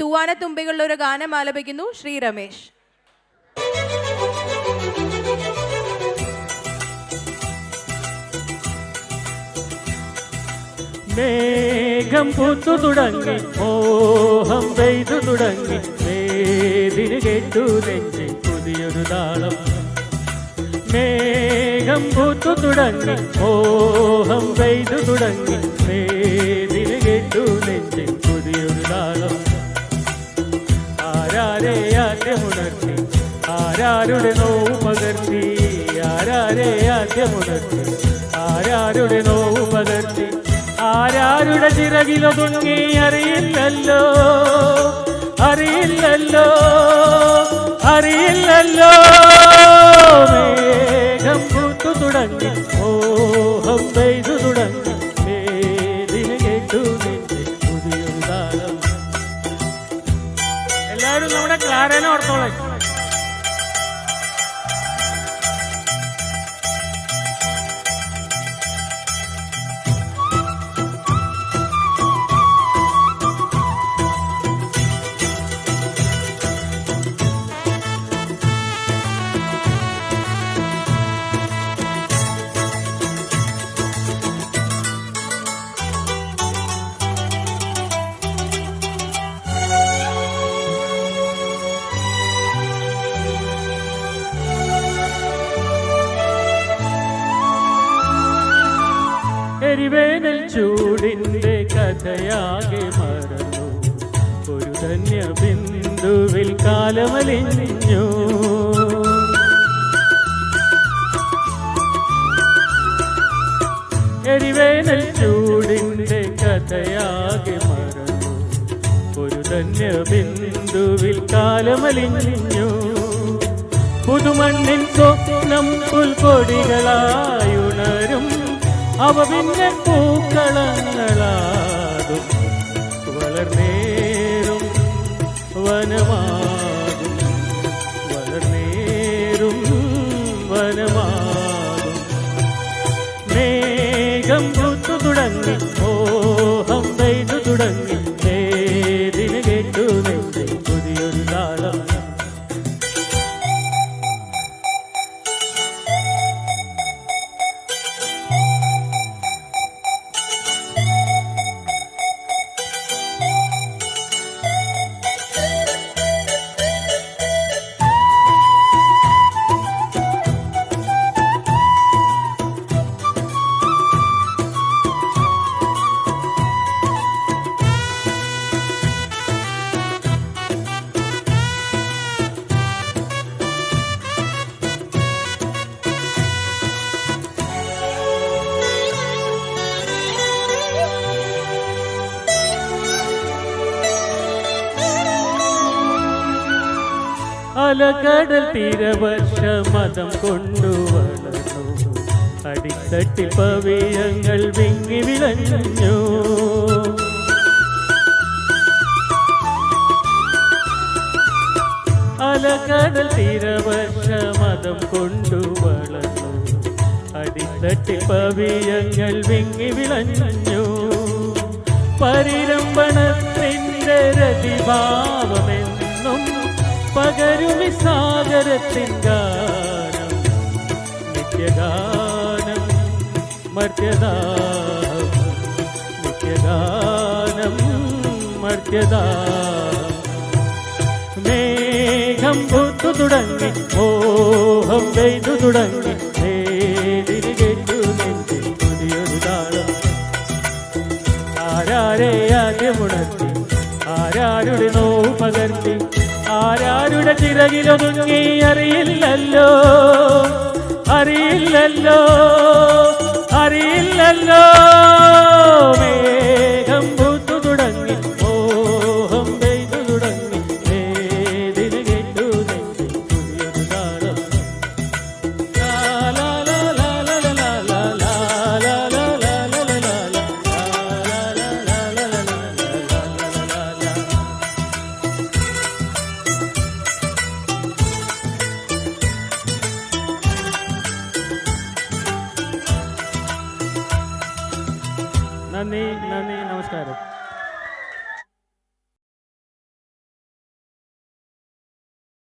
തൂവാനത്തുമ്പികളിൽ ഒരു ഗാനം ആലപിക്കുന്നു ശ്രീ രമേശ്. മേഘം പൂത്തു തുടങ്ങി മോഹം പെയ്തു തുടങ്ങി വേദിന് കേട്ടു നെഞ്ചിൽ പുതിയൊരു താളം. മേഘം പൂത്തു തുടങ്ങി മോഹം പെയ്തു തുടങ്ങി വേദിന് കേട്ടു നെഞ്ചിൽ ആരാരുടെ നോവ് പകർത്തി ആരാരെ ആദ്യമുണർത്തി? ആരാരുടെ നോവ് പകർത്തി ആരാരുടെ ചിറകിലൊതുങ്ങി? അറിയില്ലല്ലോ. അറിയില്ലല്ലോ. എരിവേനൽ ചൂടിന്റെ കഥയാകെ മറന്നു. ഒരു ധന്യ ബിന്ദുവിൽ കാലമലിഞ്ഞു. കരിവേനൽ ചൂടിന്റെ കഥയാകെ മറന്നു. ഒരു ധന്യ ബിന്ദുവിൽ കാലമലിഞ്ഞു. പുതുമണ്ണിൻ സ്വപ്നം പുൽക്കൊടികളായുണരും അവ പിന്നെ പൂക്കളങ്ങളാകും അലകടൽ തീരവർഷ മതം കൊണ്ടുവളർന്നു അടിത്തട്ടിൽ പവിയങ്ങൾ വിങ്ങി വിളഞ്ഞു. അലകടൽ തീരവർഷ മതം കൊണ്ടുവളർന്നു അടിത്തട്ടിൽ പവിയങ്ങൾ വിങ്ങി വിളഞ്ഞു. പരിരംഭണത്തിന്റെ രതിഭാവമെന്നും പകരുമി സാഗരത്തിൻ ഗാനം. നിത്യഗാനം മർത്യദാം നിത്യഗാനം മർത്യദാം മേഘം പൂത്തു തുടങ്ങി മോഹം പെയ്തു തുടങ്ങി ആരാരെ ആദ്യമുണർത്തി ആരാരുടെ നോവ് പകർത്തി ആരാരുടെ ചിറകിലൊതുങ്ങി അറിയില്ലല്ലോ. അറിയില്ലല്ലോ. അറിയില്ലല്ലോ. नन्ही नन्ही नमस्कार।